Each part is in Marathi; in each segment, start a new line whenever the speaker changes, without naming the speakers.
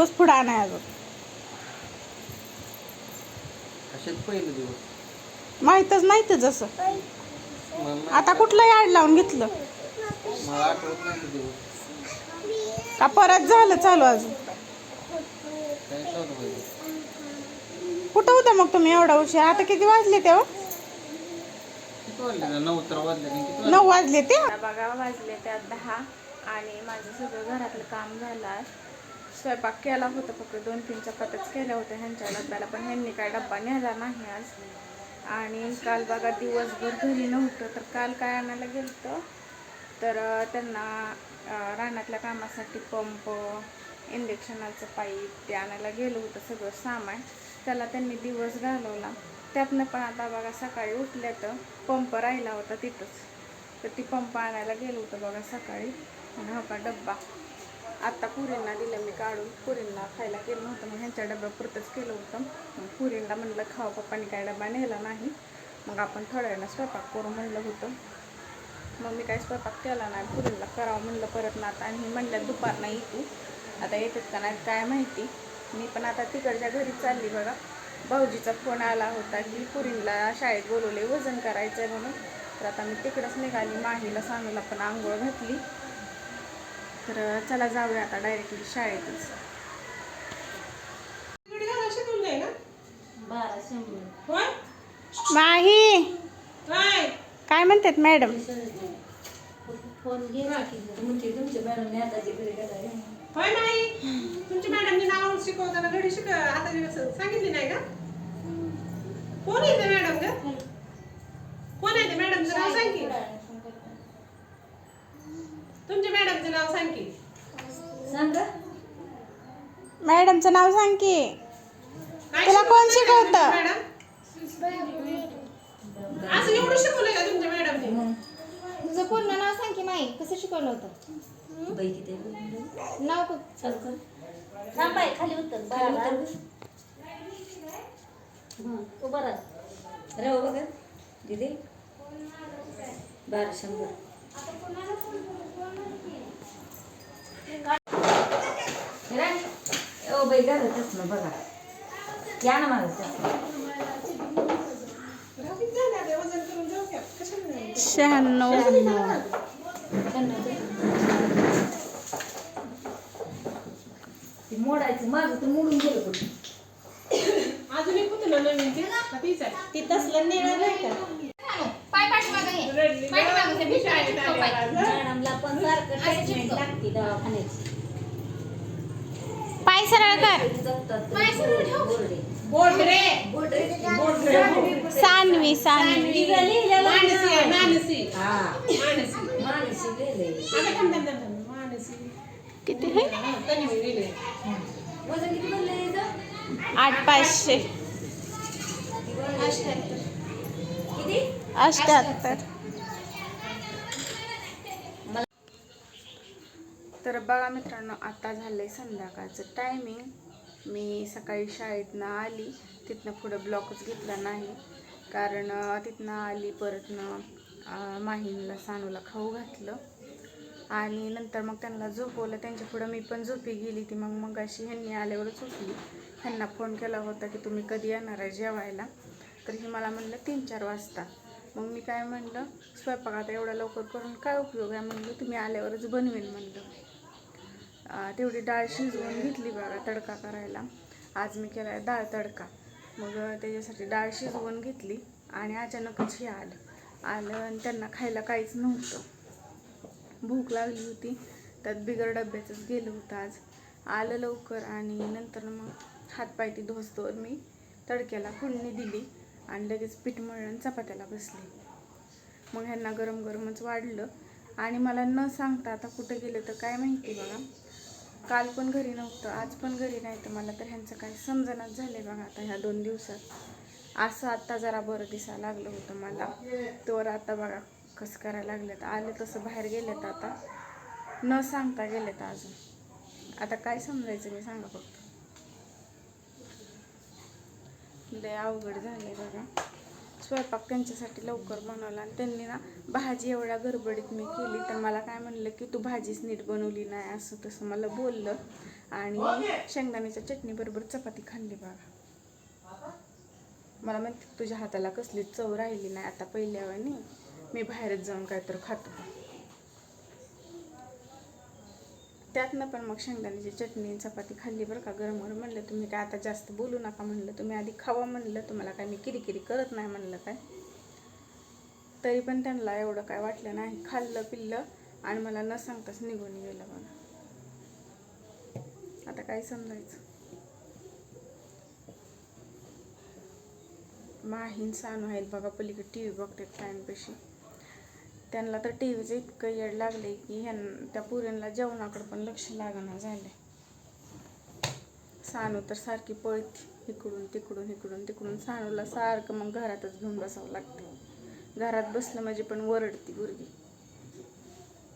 दिवस पुढे आणाय अजून.
असेच पहिले दिवस?
माहीतच नाही तर जसं. आता कुठलं याड लावून घेतलं?
मला आठवत नाही ते दिवस.
का परत झालं चालू अजून?
काय चालू पाहिजे
कुठं होतं मग तुम्ही एवढा उशीर? आता किती वाजले तेव्हा?
किती वाजले ना? नऊ तर वाजले नाही किती वाजले
नऊ वाजले? ते?
बघा वाजले त्यात दहा आणि माझं सगळं घरातलं काम झालं आज. स्वयंपाक केला होता फक्त दोन तीन चपात्याच केल्या होत्या ह्यांच्या डब्याला पण ह्यांनी काय डब्बा नेला नाही आज. आणि काल बघा दिवसभर घरी नव्हतं तर काल काय आणायला गेलतं? तर त्यांना रानातल्या कामासाठी पंप इंजेक्शनाचं पाईप ते आणायला गेलं होतं सगळं सामान. त्याला त्यांनी दिवस घालवला. त्यातनं पण आता बघा सकाळी उठल्या तर पंप राहिला होता तिथंच. तर ती पंप आणायला गेलो होतं बघा सकाळी. आणि हा का डब्बा. आत्ता पुरींना दिलं मी काढून. पुरींना खायला केलं नव्हतं मग ह्यांच्या डब्यापुरतंच केलं होतं. मग पुरींना म्हणलं खाऊ पप्पानी काय डबा नेला नाही. मग आपण थोड्या वेळा स्वयंपाक करू म्हणलं होतं. मग मी काय स्वयंपाक केला नाही. पुरींना करावं म्हणलं परत ना आता. आणि म्हणलं दुपार नाही तू. आता येतात का नाही काय माहिती? मी पण आता तिकडच्या घरी चालली बघा. भाऊजीचा फोन आला होता की पुरींला शाळेत बोलवले वजन करायचं आहे म्हणून. तर आता मी तिकडंच निघाली. माहीला सांगूला पण आंघोळ घातली. तर चला जाऊया आता डायरेक्टली शाळेतच.
माही! काय? म्हणतात मॅडम?
होय नाही तुमच्या मॅडमने नाव शिकवताना घडी शिक आता दिवस सांगितली नाही का? कोण आहे ते मॅडम ग? कोण आहे ते मॅडमचं नाव सांग की तुमच्या मॅडमचं नाव सांग की
मॅडमचं नाव सांग की.
काय
तुला कोण
शिकवलं
शिकवतं?
मॅडम? असं एवढं शिकवलंय का तुमच्या मॅडमने?
तुझं पूर्ण नाव सांग की माई कसं शिकवलं होतं? नाव
खाली उतर. बाळा उभं राहा. राहू बघा. दिदी. बारा शंभर. ओ बाई घरातच ना बघा. या ना मला
नाही?
शहाण्णव.
ते मोडायचं माझं तर मोडून गेलं कुठे?
अजून एक होतं ना नवीन ते
ती तसलं निळं नाही का?
पाय पाठीमागं.
मॅडमला पण सारखं ट्रीटमेंट लागते दवाखान्याची.
पाय सरळ कर. सानवी सानवी.
मानसी आहे, मानसी.
हा
मानसी
मानसी गेले
आता थांब थांब थांब थांब. मानसी
किती आहे
हा, तन्वी गेले
वजन किती बनलं याचं?
आठ पाचशे
किती
अष्ट्याहत्तर
तर बघा मित्रांनो आता झालं आहे संध्याकाळचं टायमिंग मी सकाळी शाळेतनं आली. तिथनं पुढं ब्लॉकच घेतला नाही. कारण तिथनं आली परतनं माहीला सानूला खाऊ घातलं. आणि नंतर मग त्यांना झोपवलं. त्यांच्या पुढं मी पण झोपी गेली ती मग मग अशी ह्यांनी आल्यावरच झोपली. ह्यांना फोन केला होता की तुम्ही कधी येणार आहे जेवायला? तर ही मला म्हणलं तीन चार वाजता. मग मी काय म्हणलं स्वयंपाक आता एवढा लवकर करून काय उपयोग आहे? म्हणलं तुम्ही आल्यावरच बनवेन म्हणलं. तेवढी डाळ शिजवून घेतली बघा तडका करायला. आज मी केला आहे डाळ तडका. मग त्याच्यासाठी डाळ शिजवून घेतली आणि अचानकच हे आलं. आलं आणि त्यांना खायला काहीच नव्हतं. भूक लागली होती. त्यात बिगर डब्याचंच गेलं होतं आज. आलं लवकर आणि नंतर मग हातपाय ती धोसतोवर मी तडक्याला फुलणी दिली आणि लगेच पीठ मळून चपात्याला बसली. मग ह्यांना गरम गरमच वाढलं. आणि मला न सांगता आता कुठं गेलं तर काय माहिती बघा. काल पण घरी नव्हतं आज पण घरी नाही तर मला तर ह्यांचं काही समजणच झाले बघा आता ह्या दोन दिवसात. असं आत्ता जरा बरं दिसायला लागलं होतं मला. तर आता बघा कसं करायला लागलं तर आले तसं बाहेर गेलेत आता. न सांगता गेलेत अजून. आता काय समजायचं मी सांगा फक्त. लय अवघड झाले बघा. स्वयंपाक त्यांच्यासाठी लवकर बनवला आणि त्यांनी ना भाजी एवढ्या गडबडीत मी केली. तर मला काय म्हणलं की तू भाजीच नीट बनवली नाही असं तसं मला बोललं. आणि शेंगदाण्याच्या चटणी बरोबर चपाती खाल्ली बघा मला म्हणते तुझ्या हाताला कसली चव राहिली नाही. आता पहिल्या वेळी मी बाहेरच जाऊन काहीतरी खातो. त्यातनं पण मग शेंगदाण्याची चटणी चपाती खाल्ली बरं का. गरम गरम म्हणलं तुम्ही काय आता जास्त बोलू नका म्हणलं. तुम्ही आधी खावा म्हणलं. तुम्हाला काय मी किरीकिरी करत नाही म्हणलं काय. तरी पण त्यांना एवढं काय वाटलं नाही. खाल्लं पिल्लं आणि मला न सांगताच निघून गेलं मला आता काय समजायचं? माहीन सानू आहेत बघा. पलीकडे टी व्ही बघतात फॅनपेशी त्यांना तर टी व्हीचं इतकं येड लागले की ह्यां त्या पुऱ्यांना जेवणाकडं पण लक्ष लागणं झालंय. सानू तर सारखी पळती इकडून तिकडून इकडून तिकडून. सानूला सारखं मग घरातच घेऊन बसावं लागते. घरात बसलं म्हणजे पण वरडती गुरगी.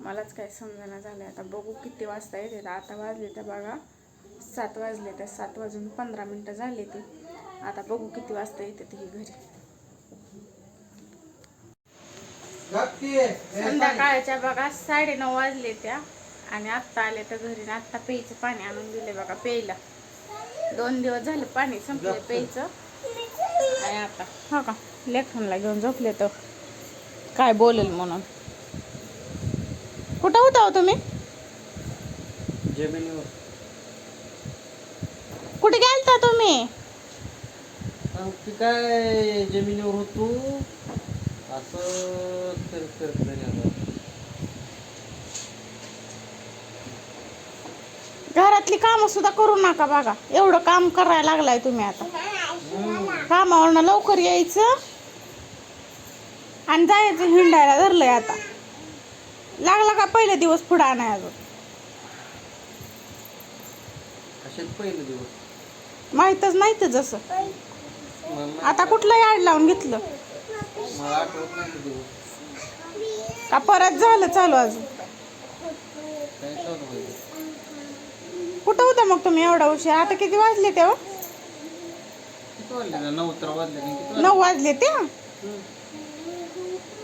मलाच काय समजना झालं आता बघू किती वाजता येते. आता वाजले त्या बघा सात वाजले. त्या सात वाजून पंधरा मिनटं झाले ते. आता बघू किती वाजता येते ती घरी. संध्याकाळच्या बघा साडेनऊ वाजले त्या. आणि आत्ता आले तर घरी. आत्ता प्यायचं पाणी आणून दिले बघा प्यायला. दोन दिवस झाले पाणी संपले प्यायचं. आणि आता हो का? लेखनला घेऊन झोपले तर काय बोलेल म्हणून? कुठं होता हो तुम्ही?
जमिनीवर.
कुठे गेलता तुम्ही?
काय जमिनीवर होतो? असं आता.
घरातली कामं सुद्धा करू नका बघा. एवढं काम करायला लागलाय तुम्ही आता. कामावरनं लवकर यायचं आणि जायचं हिंडायला धरलंय आता. लागला का पहिले दिवस पुढे आणाय अजून?
असेच पहिलं दिवस?
माहीतच नाही तर जसं. आता कुठलं याड लावून घेतलं?
मला आठवत नाही
का परत झालं चालू अजून
काय चालू
कुठं होता मग तुम्ही एवढा उशीर? आता किती वाजले तेव्हा?
किती वाजले ना नऊ तर वाजले नाही किती
नऊ वाजले ते?
वाजले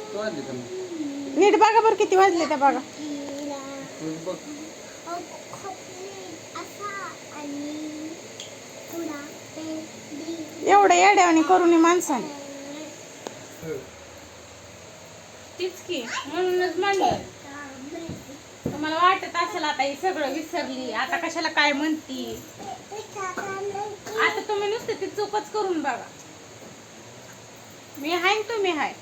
किती वाजले तर मग
नीट बघा बरं किती वाजले त्या बघा
तू बघ.
एवढं येड्यावानी करून माणसाने.
तीच की म्हणूनच म्हणलं. तुम्हाला वाटत असेल आता हे सगळं विसरली. आता कशाला काय म्हणती? आता तुम्ही नुसतं ती चूकच करून बघा. मी हाय न तुम्ही हाय.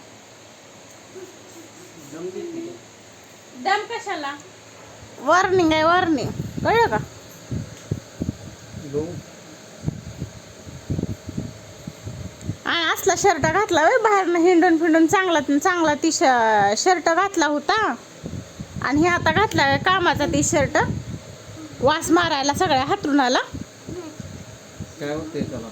दम
कशाला?
वॉर्निंग आहे वॉर्निंग कळलं का
गहू
आणि असला शर्ट घातला होय बाहेरनं हिंडून फिंडून चांगला चांगला टी शर्ट घातला होता. आणि हे आता घातला कामाचा टी शर्ट. वास मारायला सगळ्या
होतंय त्याला?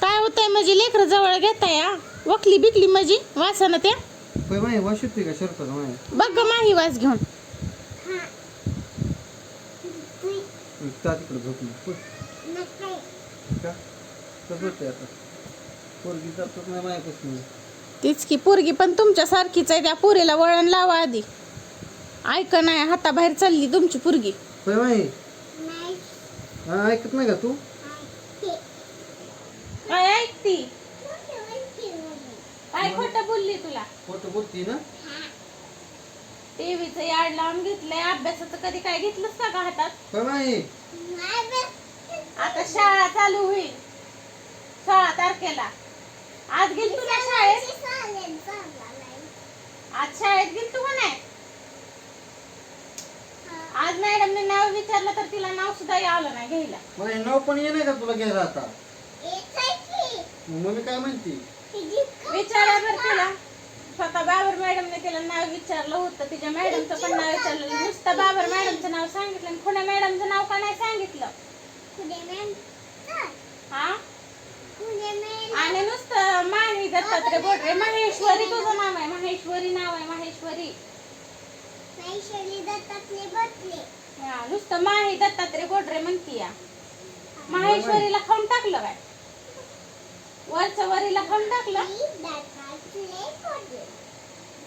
काय होतंय म्हणजे लेकरं जवळ घेता या वकली बिकली म्हणजे? वासानं त्या? बघ गं माही वास घेऊन.
झोपली होय. का कसं होतंय आता पोरगी नाही
तीच की पोरगी पण तुमच्या सारखीच आहे. त्या पोरीला वळण लावा आधी. ऐक नाही हाताबाहेर चालली तुमची पोरगी.
होय माही हा ऐकत नाही का तू?
काय ऐकती? काय खोटं बोलली तुला?
खोटं बोलती ना?
टीव्हीचं याड लावून घेतलंय. अभ्यासाचं कधी काय घेतलंच का का हातात?
होय माही
आता शाळा चालू होईल. सोळा तारखेला. आज गेल तू ना शाळेत? आज शाळेत गेल तू का नाही? आज मॅडमने नाव विचारलं तर तिला नाव सुद्धा आलं नाही घ्यायला.
मला नाव पण ये नाही का तुला घ्यायला आता? मग मम्मी काय म्हणती?
विचारा बरं तिला. स्वतः बाबर मॅडमने तिला नाव विचारलं होतं. तिच्या मॅडमचं पण नाव विचारलं नुसतं बाबर मॅडमचं नाव सांगितलं आणि खुण्या मॅडमचं नाव का नाही सांगितलं? हा? आणि नुसतं माही दत्तात्रय बोटरे महेश्वरी तुझं नाव आहे महेश्वरी नाव आहे महेश्वरी. हा, नुसतं माही दत्तात्रय गोडरे म्हणती या. माहेश्वरीला खाऊन टाकलं काय? वरच्या वरीला खाऊन टाकलं?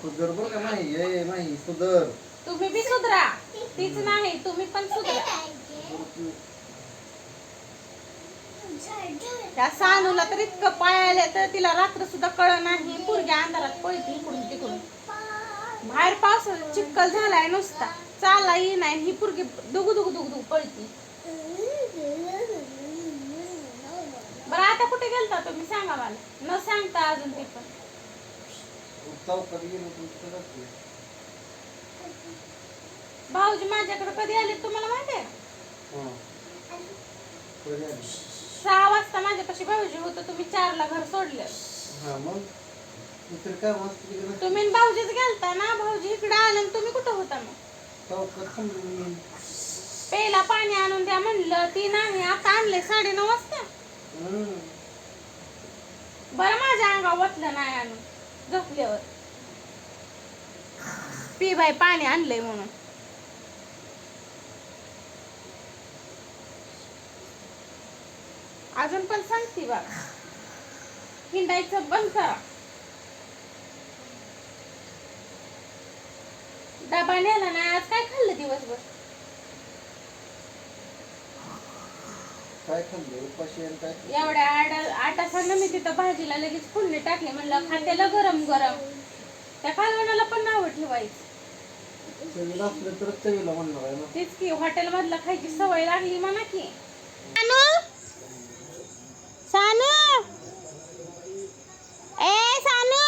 सुधर बरं का माही? ये माही सुधर.
तुम्ही बी सुधरा. तीच नाही तुम्ही पण सुधरा. त्या सानूला तर इतकं पायाले तर तिला रात्र सुद्धा कळ नाही. पुरग्या अंधारात पळती इकडून तिकडून. बाहेर पावसाचा चिक्कल झालाय नुसता. चालला ये नाही. ही पुरगी दुगू दुगू दुगू दुगू पळती. बरं आता कुठे गेलता तुम्ही? सांगा मला. न सांगता अजून ते पण. भाऊजी माझ्याकडे कधी आले? तुम्हाला माहिती आहे? सहा वाजता माझ्यापाशी भाऊजी होतं तुम्ही चारला घर सोडले.
हां मग? दुसरं काय मस्त तिकडे?
तुम्ही भाऊजीच गेलता ना भाऊजी इकडे आले तुम्ही कुठं होता मग?
चौकात समजून येईन
पेला पाणी आणून द्या म्हणलं ती नाही आता आणले साडे नऊ वाजता.
हम्म.
बरं माझ्या अंगावर वतलं नाही आणून झोपल्यावर. पी बाई पाणी आणलंय म्हणून. अजून पण सांगते बघ. हिंडायचं बंद करा. डबा नेला नाही आज काय खाल्लं दिवसभर?
काय खाल्लं? उपाशी आणि काय
एवढ्या आठ आठ तासानं मी तिथं भाजीला लगेच फुडणी टाकली. म्हणलं खात्याला गरम गरम. त्या कालवणाला पण नावं ठेवायचं.
चवीला असलं तरच चवीला म्हणणार आहे ना.
तेच की हॉटेल मधलं खायची सवय लागली म्हणा की. सानू? ए सानू?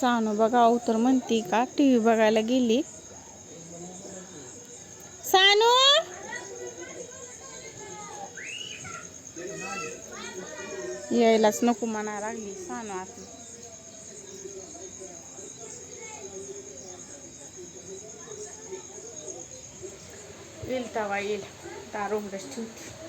सानू बघा तर म्हणती का? टी व्ही बघायला गेली. सानू? यायलाच नको म्हणा लागली सानू आता. येईल तवा येईल. दार उघडच ठेवते.